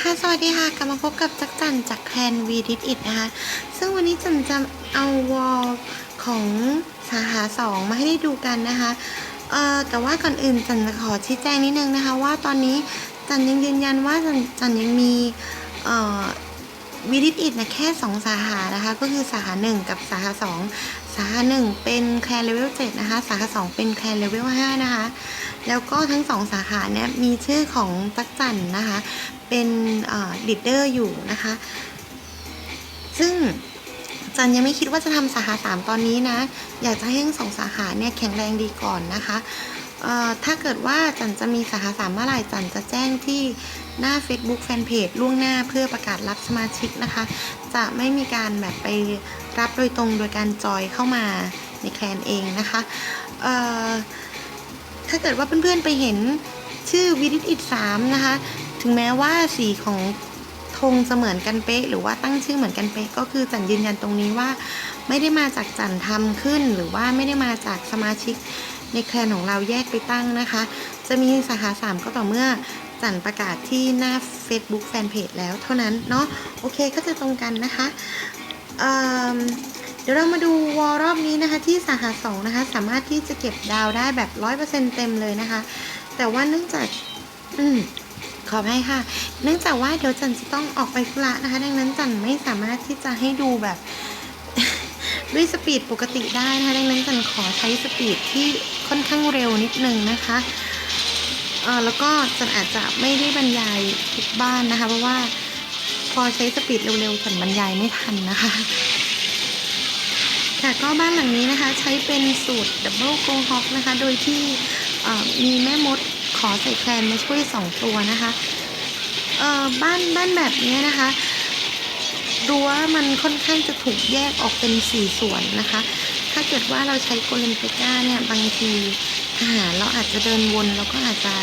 ค่ะสวัสดีค่ะกลับมาพบกับจักจันจากแคนวีดิอิดนะคะซึ่งวันนี้จันจะเอาวอลของสาขาสองมาให้ได้ดูกันนะคะเอ่อแต่ว่าก่อนอื่นจันจะขอชี้แจงนิดนึงนะคะ ว่าตอนนี้จันยังยืนยันว่าจันจันยังมีเอ่อวีดิอิดนะแค่2สาขานะคะ ก็คือสาขา1กับสาขา2สาขา1เป็นแคลนเลเวล7นะคะสาขา2เป็นแคลนเลเวล5นะคะแล้วก็ทั้งสองสาขาเนี่ยมีชื่อของตักจันนะคะ เป็นลีดเดอร์อยู่นะคะ ซึ่งจันยังไม่คิดว่าจะทำสาขาสามตอนนี้นะ อยากจะให้ทั้งสองสาขาเนี่ยแข็งแรงดีก่อนนะคะถ้าเกิดว่าจันจะมีสาขาสามเมื่อไหร่จันจะแจ้งที่หน้า Facebook Fanpage ล่วงหน้าเพื่อประกาศรับสมาชิกนะคะ จะไม่มีการแบบไปรับโดยตรงโดยการจอยเข้ามาในแคลนเองนะคะถ้าเกิดว่าเพื่อนๆไปเห็นชื่อวิดิตอิดสามนะคะ ถึงแม้ว่าสีของธงจะเหมือนกันเป๊ะ หรือว่าตั้งชื่อเหมือนกันเป๊ะ ก็คือจันยืนยันตรงนี้ว่า ไม่ได้มาจากจันทำขึ้น หรือว่าไม่ได้มาจากสมาชิกในแคลนของเราแยกไปตั้งนะคะ จะมีสาขาสามก็ต่อเมื่อจันประกาศที่หน้า Facebook Fanpage แล้วเท่านั้นเนาะโอเคก็จะตรงกันนะคะเเดี๋ยวเรามาดูวอลรอบนี้นะคะที่สาขาสองนะคะสามารถที่จะเก็บดาวได้แบบร้อยเปอร์เซ็นเต็มเลยนะคะ แต่ว่าเนื่องจากอืม ขอให้ค่ะ เนื่องจากว่าเดี๋ยวจันจะต้องออกไปธุระนะคะ ดังนั้นจันไม่สามารถที่จะให้ดูแบบ ด้วยสปีดปกติได้นะคะ ดังนั้นจันขอใช้สปีดที่ค่อนข้างเร็วนิดนึงนะคะเออแล้วก็จันอาจจะไม่ได้บรรยายทุกบ้านนะคะ เพราะว่าพอใช้สปีดเร็วๆจันบรรยายไม่ทันนะคะค่ะก็บ้านหลังนี้นะคะใช้เป็นสูตรดับเบิลโกฮอกนะคะ โดยที่มีแม่มด ขอใส่แคลนมาช่วย2ตัวนะคะเอ่อบ้านบ้านแบบนี้นะคะรั้วมันค่อนข้างจะถูกแยกออกเป็น4ส่วนนะคะ ถ้าเกิดว่าเราใช้โกเลมเปก้าเนี่ยบางทีทหารเราอาจจะเดินวนแล้วก็อาจจะ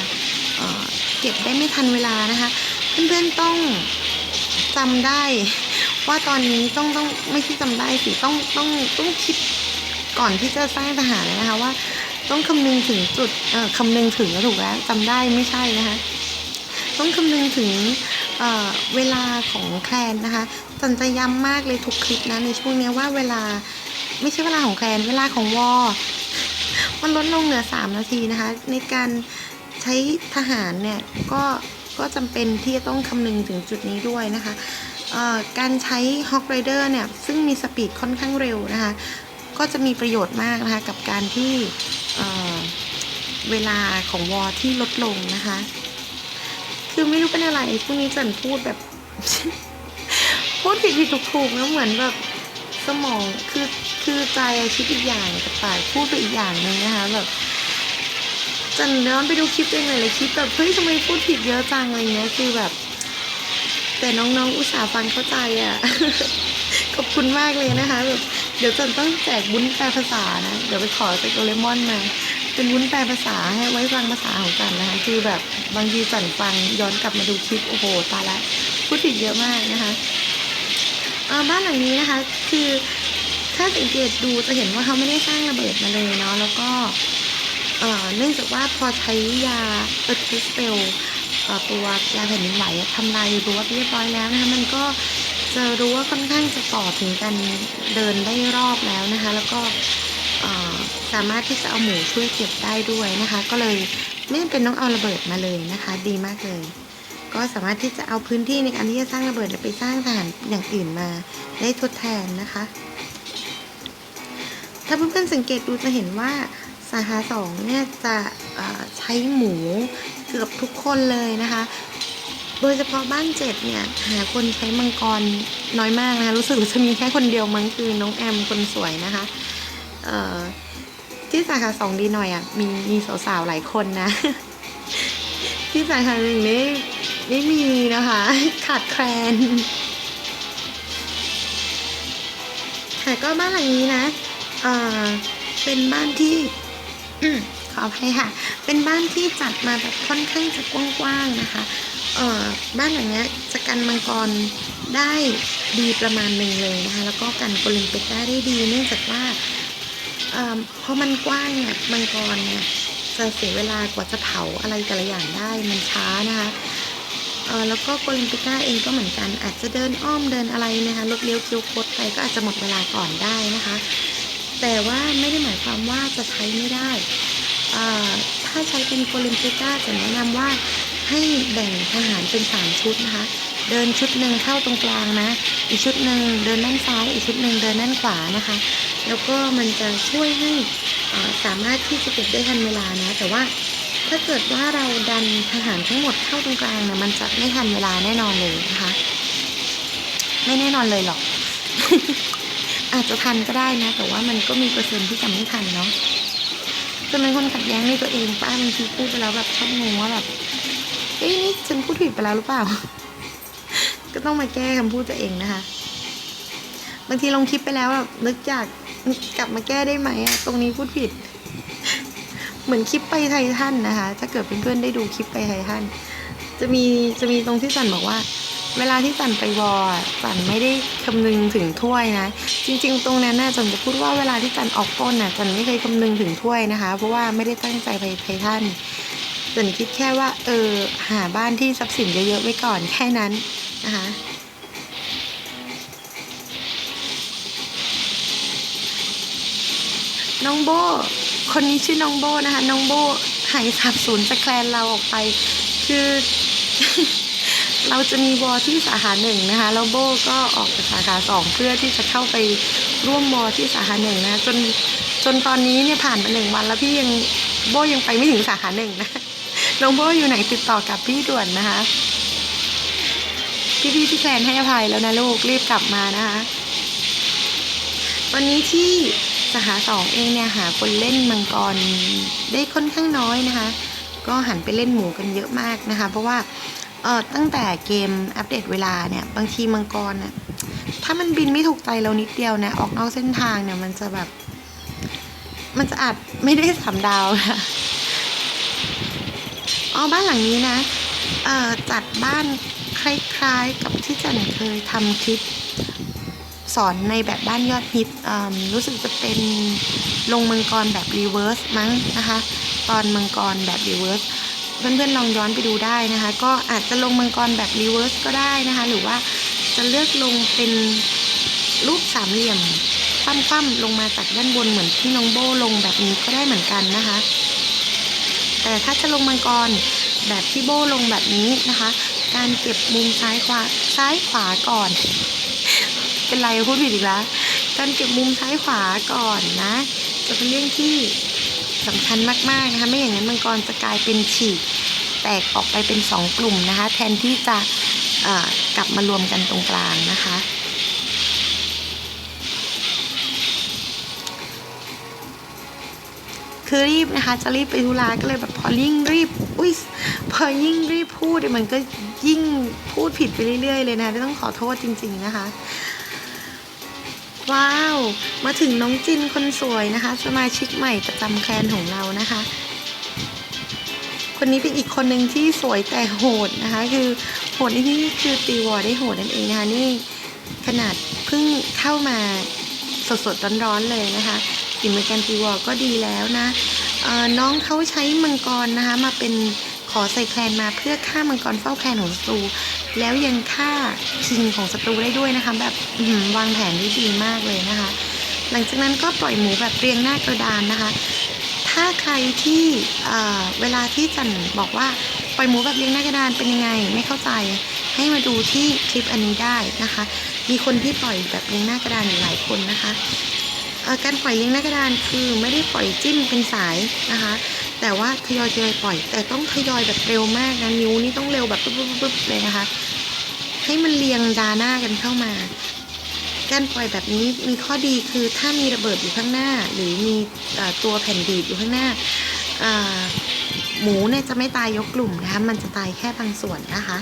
เเก็บได้ไม่ทันเวลานะคะ เพื่อนๆต้องจำได้ว่าตอนนี้ต้องต้องไม่ใช่จำได้สิต้องต้องต้องคิดก่อนที่จะสร้างทหารเลยนะคะว่า ต้องคำนึงถึงจุดเอ่อคำนึงถึงก็ถูกแล้วจำได้ไม่ใช่นะคะต้องคำนึงถึงเอ่อเวลาของแคลนนะคะจันจะย้ำมากเลยทุกคลิปนะในช่วงนี้ว่าเวลาไม่ใช่เวลาของแคลนเวลาของวอมันลดลงเหลือ 3 นาทีนะคะ ในการใช้ทหารเนี่ยก็ก็จำเป็นที่จะต้องคำนึงถึงจุดนี้ด้วยนะคะการใช้ Hawk Rider เนี่ย ซึ่งมีสปีดค่อนข้างเร็วนะคะ ก็จะมีประโยชน์มากนะคะ กับการที่ เเวลาของวอที่ลดลงนะคะ คือไม่รู้เป็นอะไรพวกนี้จันพูดแบบ พูดผิดผิดถูกถูกๆแล้วเหมือนแบบสมองคือคือใจคิดอีกอย่างแต่ปากพูดไปอีกอย่างหนึ่งนะคะแบบจันย้อนไปดูคลิปเองเลยเลยคลิปแบบเฮ้ยทำไมพูดผิดเยอะจังอะไรเงี้ยคือแบบ แต่น้องๆอุตส่าห์ฟังเข้าใจอะ ขอบคุณมากเลยนะคะแบบ เดี๋ยวจันต้องแจกวุ้นแปลภาษานะ เดี๋ยวไปขอจากโดเรมอนมา เป็นวุ้นแปลภาษาให้ไว้ฟังภาษาของจันนะคะ คือแบบบางทีจันฟังย้อนกลับมาดูคลิปโอ้โหตายละพูดผิดเยอะมากนะคะบ้านหลังนี้นะคะ คือถ้าสังเกตดูจะเห็นว่าเขาไม่ได้สร้างระเบิดมาเลยเนาะแล้วก็เนื่องจากว่าพอใช้ยาเอิร์ธสเปลตัวยาแผ่นดินไหวทำลายรั้วเรียบร้อยแล้วนะคะมันก็ จะรู้ว่าค่อนข้างจะต่อถึงกันเดินได้รอบแล้วนะคะ แล้วก็สามารถที่จะเอาหมูช่วยเก็บได้ด้วยนะคะ ก็เลยไม่จำเป็นต้องเอาระเบิดมาเลยนะคะ ดีมากเลย ก็สามารถที่จะเอาพื้นที่ในการที่จะสร้างระเบิดไปสร้างทหารอย่างอื่นมาได้ทดแทนนะคะ ถ้าเพื่อนๆสังเกตดูจะเห็นว่าสาขาสองเนี่ยจะใช้หมูเกือบทุกคนเลยนะคะ โดยเฉพาะบ้านเจ็ดเนี่ยหาคนใช้มังกรน้อยมากนะคะรู้สึกว่าจะมีแค่คนเดียวมั้งคือน้องแอมคนสวยนะคะเอ่อที่สาขาสองดีหน่อยอะมีมีสาวๆหลายคนนะ ที่สาขาหนึ่งนี่ไม่มีนะคะ ขาดแคลนค่ะก็บ้านหลังนี้นะเอ่อเป็นบ้านที่ขออภัยค่ะ เป็นบ้านที่จัดมาแบบค่อนข้างจะกว้างๆนะคะ บ้านหลังนี้จะกันมังกรได้ดีประมาณหนึ่งเลยนะคะแล้วก็กันโกลิมเปกได้ได้ดี เนื่องจากว่าเอ่อพอมันกว้างเนี่ยมังกรเนี่ยจะเสียเวลากว่าจะเผาอะไรแต่ละอย่างได้มันช้านะคะแล้วก็โกลิมปิก้าเองก็เหมือนกัน อาจจะเดินอ้อมเดินอะไรนะคะรถเลี้ยวเคี้ยวคดไปก็อาจจะหมดเวลาก่อนได้นะคะ แต่ว่าไม่ได้หมายความว่าจะใช้ไม่ได้ ถ้าใช้เป็นโกลิมปิก้าจะแนะนำว่า ให้แบ่งทหารเป็นสามชุดนะคะ เดินชุดหนึ่งเข้าตรงกลางนะ อีกชุดหนึ่งเดินด้านซ้าย อีกชุดหนึ่งเดินด้านขวานะคะ แล้วก็มันจะช่วยให้อ่อสามารถที่จะเก็บได้ทันเวลานะ แต่ว่าถ้าเกิดว่าเราดันทหารทั้งหมดเข้าตรงกลางเนี่ยมันจะไม่ทันเวลาแน่นอนเลยนะคะ ไม่แน่นอนเลยหรอก อาจจะทันก็ได้นะ แต่ว่ามันก็มีเปอร์เซ็นต์ที่จะไม่ทันเนาะจะเป็นคนขัดแย้งในตัวเองป้าบางทีพูดไปแล้วแบบชอบงงว่าแบบ เอ้ยนี่ฉันพูดผิดไปแล้วหรือเปล่า ก็ต้องมาแก้คำพูดตัวเองนะคะ บางทีลงคลิปไปแล้วแบบนึกอยากกลับมาแก้ได้ไหมอะตรงนี้พูดผิด เหมือนคลิปไปไททันนะคะ ถ้าเกิดเพื่อนๆได้ดูคลิปไปไททันจะมีจะมีตรงที่สันบอกว่า เวลาที่สันไปวอร์สันไม่ได้คำนึงถึงถ้วยนะ จริง ๆ ตรงนั้นน่ะสันจะพูดว่าเวลาที่สันออกปล้นน่ะสันไม่เคยคำนึงถึงถ้วยนะคะ เพราะว่าไม่ได้ตั้งใจไปไททัน สันคิดแค่ว่า เออ หาบ้านที่ทรัพย์สินเยอะๆไว้ก่อนแค่นั้นนะคะน้องโบ คนนี้ชื่อน้องโบนะคะ น้องโบหายสับสูญจากแคลนเราออกไป คือ เราจะมีวอที่สาขาหนึ่งนะคะ แล้วโบก็ออกจากสาขาสองเพื่อที่จะเข้าไปร่วมวอที่สาขาหนึ่งนะ จนจนตอนนี้เนี่ยผ่านมาหนึ่งวันแล้วพี่ยังโบยังไปไม่ถึงสาขาหนึ่งนะ น้องโบอยู่ไหนติดต่อกับพี่ด่วนนะคะ พี่พี่ๆที่แคลนให้อภัยแล้วนะลูกรีบกลับมานะคะ วันนี้ที่สาขาสองเองเนี่ยหาคนเล่นมังกรได้ค่อนข้างน้อยนะคะ ก็หันไปเล่นหมูกันเยอะมากนะคะ เพราะว่าเออตั้งแต่เกมอัปเดตเวลาเนี่ย บางทีมังกรน่ะถ้ามันบินไม่ถูกใจเรานิดเดียวนะ ออกนอกเส้นทางเนี่ยมันจะแบบ มันจะอาจไม่ได้สามดาวนะ อ๋อบ้านหลังนี้นะเอ่อจัดบ้านคล้ายๆกับที่จันเคยทำคลิปสอนในแบบบ้านยอดฮิตรู้สึกจะเป็นลงมังกรแบบรีเวิร์สมั้งนะคะ ตอนมังกรแบบรีเวิร์สเพื่อนๆลองย้อนไปดูได้นะคะ ก็อาจจะลงมังกรแบบรีเวิร์สก็ได้นะคะ หรือว่าจะเลือกลงเป็นรูปสามเหลี่ยมคว่ำๆลงมาจากด้านบนเหมือนที่น้องโบลงแบบนี้ก็ได้เหมือนกันนะคะ แต่ถ้าจะลงมังกรแบบที่โบลงแบบนี้นะคะ การเก็บมุมซ้ายขวาซ้ายขวาก่อน เป็นไรพูดผิดอีกแล้วการเก็บมุมซ้ายขวาก่อนนะ จะเป็นเรื่องที่สำคัญมากๆนะคะ ไม่อย่างนั้นมังกรจะกลายเป็นฉีกแตกออกไปเป็นสองกลุ่มนะคะ แทนที่จะกลับมารวมกันตรงกลางนะคะ คือรีบนะคะ จะรีบไปธุระก็เลยแบบพอยิ่งรีบ อุ้ยพอยิ่งรีบพูดเนี่ยมันก็ยิ่งพูดผิดไปเรื่อยๆ เลยนะต้องขอโทษจริง ๆนะคะ ว้าว มาถึงน้องจินคนสวยนะคะ สมาชิกใหม่ประจำแคลนของเรานะคะ คนนี้เป็นอีกคนหนึ่งที่สวยแต่โหดนะคะ คือโหดในที่นี่คือตีวอร์ได้โหดนั่นเองนะคะนี่ขนาดเพิ่งเข้ามาสดๆร้อนๆเลยนะคะ ฝีมือการตีวอร์ก็ดีแล้วนะน้องเขาใช้มังกรนะคะมาเป็นขอใส่แคลนมาเพื่อฆ่ามังกรเฝ้าแคลนของศัตรูแล้วยังฆ่าคิงของศัตรูได้ด้วยนะคะ แบบวางแผนได้ดีมากเลยนะคะ หลังจากนั้นก็ปล่อยหมูแบบเรียงหน้ากระดานนะคะ ถ้าใครที่เวลาที่จันบอกว่าปล่อยหมูแบบเรียงหน้ากระดานเป็นยังไง ไม่เข้าใจให้มาดูที่คลิปอันนี้ได้นะคะ มีคนที่ปล่อยแบบเรียงหน้ากระดานอยู่หลายคนนะคะ การปล่อยเรียงหน้ากระดานคือไม่ได้ปล่อยจิ้มเป็นสายนะคะ แต่ว่าทยอยทยอยปล่อย แต่ต้องทยอยแบบเร็วมากนะนิ้วนี่ต้องเร็วแบบปุ๊บปุ๊บปุ๊บเลยนะคะ ให้มันเรียงดาหน้ากันเข้ามา การปล่อยแบบนี้มีข้อดีคือถ้ามีระเบิดอยู่ข้างหน้า หรือมีอตัวแผ่นดีดอยู่ข้างหน้าหมูเนี่ยจะไม่ตายยกกลุ่มนะคะ มันจะตายแค่บางส่วนนะคะ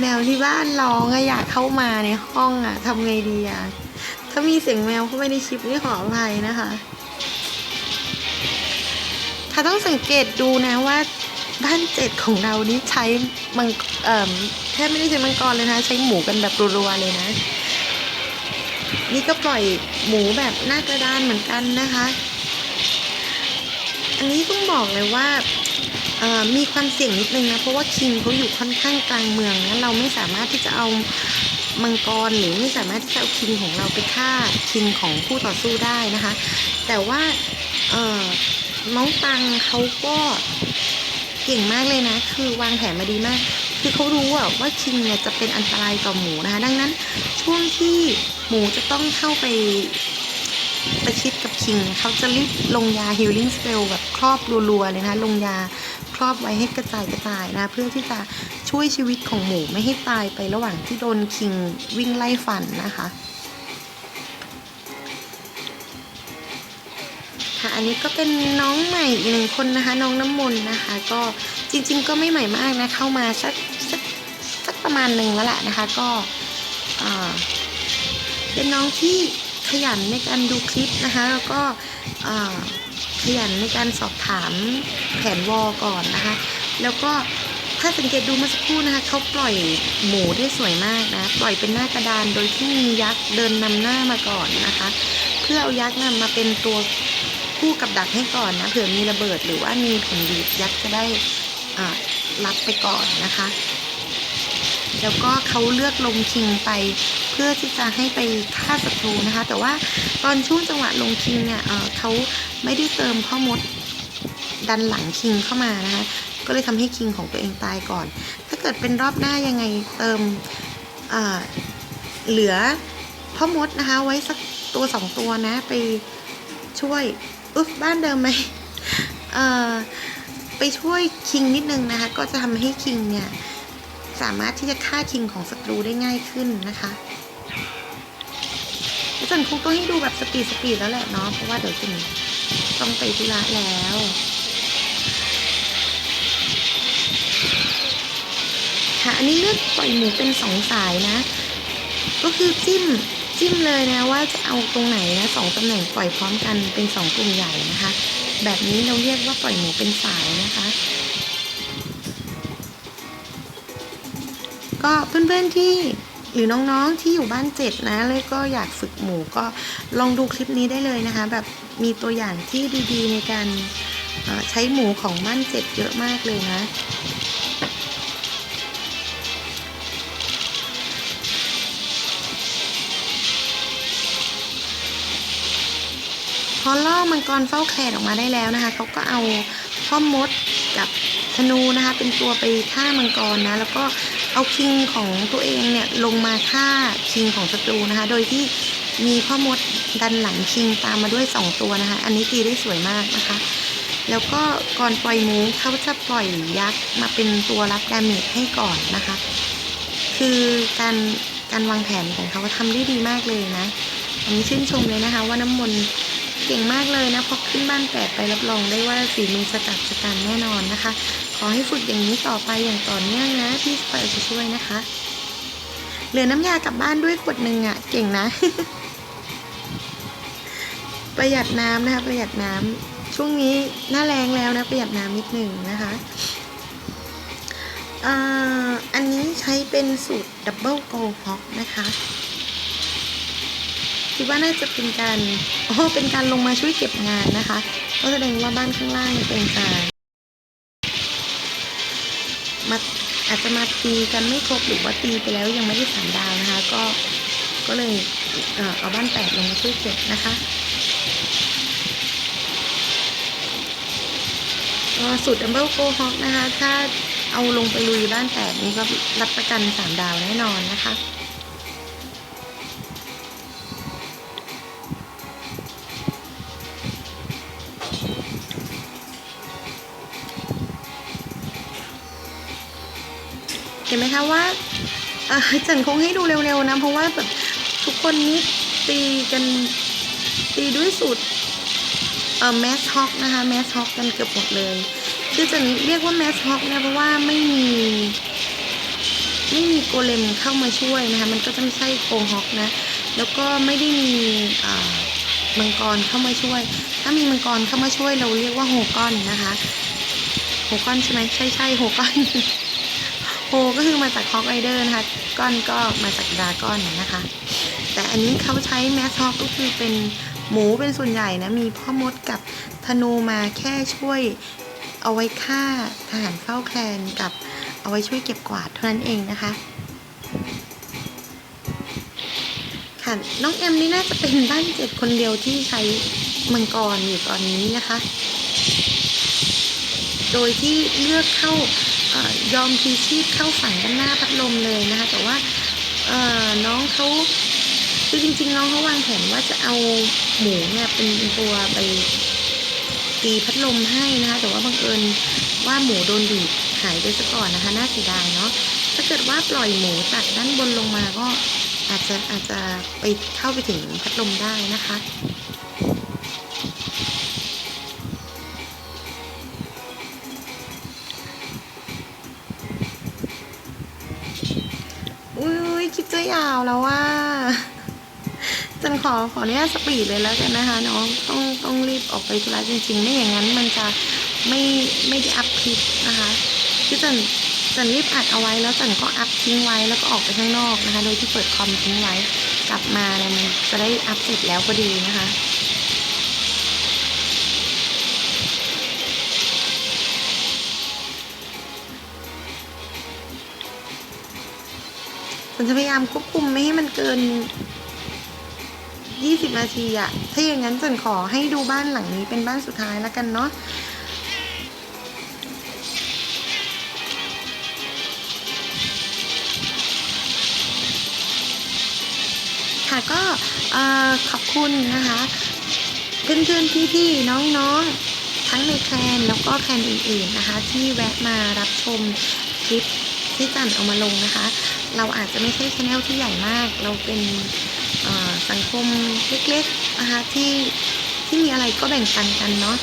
แมวที่บ้านร้องอะอยากเข้ามาในห้องอะทำไงดีอะถ้ามีเสียงแมวเข้าไปในคลิปนี่ขออภัยนะคะถ้าต้องสังเกตดูนะว่าบ้านเจ็ดของเรานี่ใช้มังเอ่อแทบไม่ได้ใช้มังกรเลยนะ ใช้หมูกันแบบรัวๆเลยนะ นี่ก็ปล่อยหมูแบบหน้ากระดานเหมือนกันนะคะ อันนี้ต้องบอกเลยว่า มีความเสี่ยงนิดนึงนะเพราะว่าคิงเขาอยู่ค่อนข้างกลางเมืองนะเราไม่สามารถที่จะเอามังกรหรือไม่สามารถที่จะเอาคิงของเราไปฆ่าคิงของผู้ต่อสู้ได้นะคะ แต่ว่าน้องตังเขาก็เก่งมากเลยนะ คือวางแผนมาดีมาก คือเขารู้อะว่าคิงเนี่ยจะเป็นอันตรายต่อหมูนะคะ ดังนั้นช่วงที่หมูจะต้องเข้าไปประชิดกับคิงเขาจะรีบลงยา healing spell แบบครอบรัวๆเลยนะคะลงยา รอบไว้ให้กระจายกระจายนะ เพื่อที่จะช่วยชีวิตของหมูไม่ให้ตายไประหว่างที่โดนคิงวิ่งไล่ฟันนะคะค่ะอันนี้ก็เป็นน้องใหม่อีกหนึ่งคนนะคะ น้องน้ำมนต์นะคะ ก็จริง ๆ ก็ไม่ใหม่มากนะเข้ามาสักสักสักประมาณหนึ่งแล้วแหละนะคะ ก็เป็นน้องที่ขยันในการดูคลิปนะคะแล้วก็ ขยันในการสอบถามแผนวอลก่อนนะคะ แล้วก็ถ้าสังเกตดูเมื่อสักครู่นะคะเขาปล่อยหมูได้สวยมากนะ ปล่อยเป็นหน้ากระดานโดยที่มียักษ์เดินนำหน้ามาก่อนนะคะ เพื่อเอายักษ์นะมาเป็นตัวคู่กับดักให้ก่อนนะเผื่อมีระเบิดหรือว่ามีแผ่นดิบยักษ์จะได้รับไปก่อนนะคะ แล้วก็เขาเลือกลงคิงไป เพื่อที่จะให้ไปฆ่าศัตรูนะคะ แต่ว่าตอนช่วงจังหวะลงคิงเนี่ยเเขาไม่ได้เติมพ่อมดดันหลังคิงเข้ามานะคะ ก็เลยทำให้คิงของตัวเองตายก่อน ถ้าเกิดเป็นรอบหน้ายังไงเติมอ่าเหลือพ่อมดนะคะ ไว้สักตัวสองตัวนะไปช่วยอุ๊บบ้านเดิมไหมไปช่วยคิงนิดนึงนะคะ ก็จะทำให้คิงเนี่ย สามารถที่จะฆ่าคิงของศัตรูได้ง่ายขึ้นนะคะแล้วจันคุกต้องให้ดูแบบสปีดสปีดแล้วแหละเนาะเพราะว่าเดี๋ยวจันต้องไปธุระแล้วค่ะอันนี้เลือกปล่อยหมูเป็นสองสายนะ ก็คือจิ้มจิ้มเลยนะว่าจะเอาตรงไหนนะสองตำแหน่งปล่อยพร้อมกันเป็นสองกลุ่มใหญ่นะคะ แบบนี้เราเรียกว่าปล่อยหมูเป็นสายนะคะ ก็เพื่อนๆที่หรือน้องๆที่อยู่บ้านเจ็ดนะเลยก็อยากฝึกหมูก็ลองดูคลิปนี้ได้เลยนะคะ แบบมีตัวอย่างที่ดีๆในการใช้หมูของบ้านเจ็ดเยอะมากเลยนะพอล่อมังกรเฝ้าแขนออกมาได้แล้วนะคะเขาก็เอาพ่อมดกับธนูนะคะ เป็นตัวไปฆ่ามังกรนะ แล้วก็ เอาคิงของตัวเองเนี่ยลงมาฆ่าคิงของศัตรูนะคะ โดยที่มีพ่อมดดันหลังคิงตามมาด้วยสองตัวนะคะ อันนี้ตีได้สวยมากนะคะ แล้วก็ก่อนปล่อยหมูเขาจะปล่อยยักษ์มาเป็นตัวรับดาเมจให้ก่อนนะคะ คือการการวางแผนของเขาทำได้ดีมากเลยนะ อันนี้ชื่นชมเลยนะคะ ว่าน้ำมนต์เก่งมากเลยนะพอขึ้นบ้านแปดไปรับรองได้ว่าฝีมือสกัดสกันแน่นอนนะคะ อให้ฝึกอย่างนี้ต่อไปอย่างต่อเนื่องนะ พี่สไปจะช่วยนะคะ เหลือน้ำยากลับบ้านด้วยขวดหนึ่งอะ่ะ เก่งนะ ประหยัดน้ำนะคะ ประหยัดน้ำช่วงนี้หน้าแรงแล้วนะประหยัดน้ำนิดหนึ่งนะคะอ,อันนี้ใช้เป็นสูตรดับเบิลโกลพ็อกนะคะคิดว่าน่าจะเป็นการอ๋อเป็นการลงมาช่วยเก็บงานนะคะ ก็แสดงว่าบ้านข้างล่างเป็นการ มาอาจจะมาตีกันไม่ครบหรือว่าตีไปแล้วยังไม่ได้สามดาวนะคะ ก็ก็เลยเอเอาบ้านแปดลงมาช่วยเก็บนะคะ สูตรดัมเบิลโกฮอกนะคะ ถ้าเอาลงไปลุยบ้านแปดนี้ก็รับประกันสามดาวแน่นอนนะคะ ห็นไหมคะว่าจันคงให้ดูเร็วๆนะ เพราะว่าแบบทุกคนนี้ตีกันตีด้วยสูตรเอ่อแมสฮอกนะคะแมสฮอกกันเกือบหมดเลย คือจันเรียกว่าแมสฮอกเนี่ยเพราะว่าไม่มีไม่มีโกเลมเข้ามาช่วยนะคะ มันก็จะไม่ใช่โกฮอกนะ แล้วก็ไม่ได้มีมังกรเข้ามาช่วย ถ้ามีมังกรเข้ามาช่วยเราเรียกว่าโฮก้อนนะคะ โฮก้อนใช่ไหมใช่ใช่โฮก้อน โฮก็คือมาจากฮอกไรเดอร์นะคะก้อนก็มาจากดาก้อนนะคะ แต่อันนี้เขาใช้แมสฮอกก็คือเป็นหมูเป็นส่วนใหญ่นะ มีพ่อมดกับธนูมาแค่ช่วยเอาไว้ฆ่าทหารเฝ้าแคลนกับเอาไว้ช่วยเก็บกวาดเท่านั้นเองนะคะ ค่ะน้องเอ็มนี่น่าจะเป็นบ้านเจ็ดคนเดียวที่ใช้มังกรอยู่ตอนนี้นะคะ โดยที่เลือกเข้า ยอมพีชีพเข้าฝั่งด้านหน้าพัดลมเลยนะคะ แต่ว่าน้องเขาคือจริงๆ น้องเขาวางแผนว่าจะเอาหมูเนี่ยเป็นตัวไปตีพัดลมให้นะคะ แต่ว่าบังเอิญว่าหมูโดนดีดหายไปซะก่อนนะคะ น่าเสียดายเนาะถ้าเกิดว่าปล่อยหมูจากด้านบนลงมาก็อาจจะอาจจะไปเข้าไปถึงพัดลมได้นะคะ จะยาวแล้วว่าจันขอขออนุญาตสปีดเลยแล้วกันนะคะน้องต้องต้องรีบออกไปธุระจริงๆ ไม่อย่างนั้นมันจะไม่ไม่ได้อัพคลิปนะคะคือจันจันรีบอัดเอาไว้แล้วจันก็อัพทิ้งไว้แล้วก็ออกไปข้างนอกนะคะ โดยที่เปิดคอมทิ้งไว้กลับมาเนี่ยมันจะได้อัพเสร็จแล้วพอดีนะคะ นจะพยายามควบคุมไม่ให้มันเกิน 20 นาทีอะถ้าอย่างนั้นฉันขอให้ดูบ้านหลังนี้เป็นบ้านสุดท้ายแล้วกันเนาะค่ะก็ขอบคุณนะคะเพื่อนๆพี่ๆน้องๆทั้งในแคนแล้วก็แคนอื่นๆนะคะ ที่แวะมารับชมคลิป ที่จันเอามาลงนะคะ เราอาจจะไม่ใช่ช anel ที่ใหญ่มาก เราเป็นสังคมเล็กๆนะคะที่ที่มีอะไรก็แบ่งปันกันเนาะ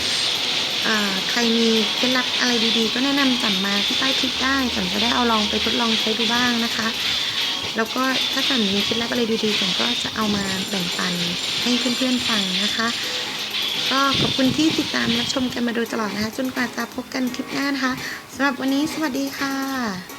ใครมีเคล็ดลับอะไรดีๆ ก็แนะนำจันมาที่ใต้คลิปได้จันจะได้เอาลองไปทดลองใช้ดูบ้างนะคะ แล้วก็ถ้าจันมีเคล็ดลับอะไรดีๆจันก็จะเอามาแบ่งปันให้เพื่อนๆฟังนะคะก็ขอบคุณที่ติดตามรับชมกันมาโดยตลอดนะคะ จนกว่าจะพบกันคลิปหน้านะคะสำหรับวันนี้สวัสดีค่ะ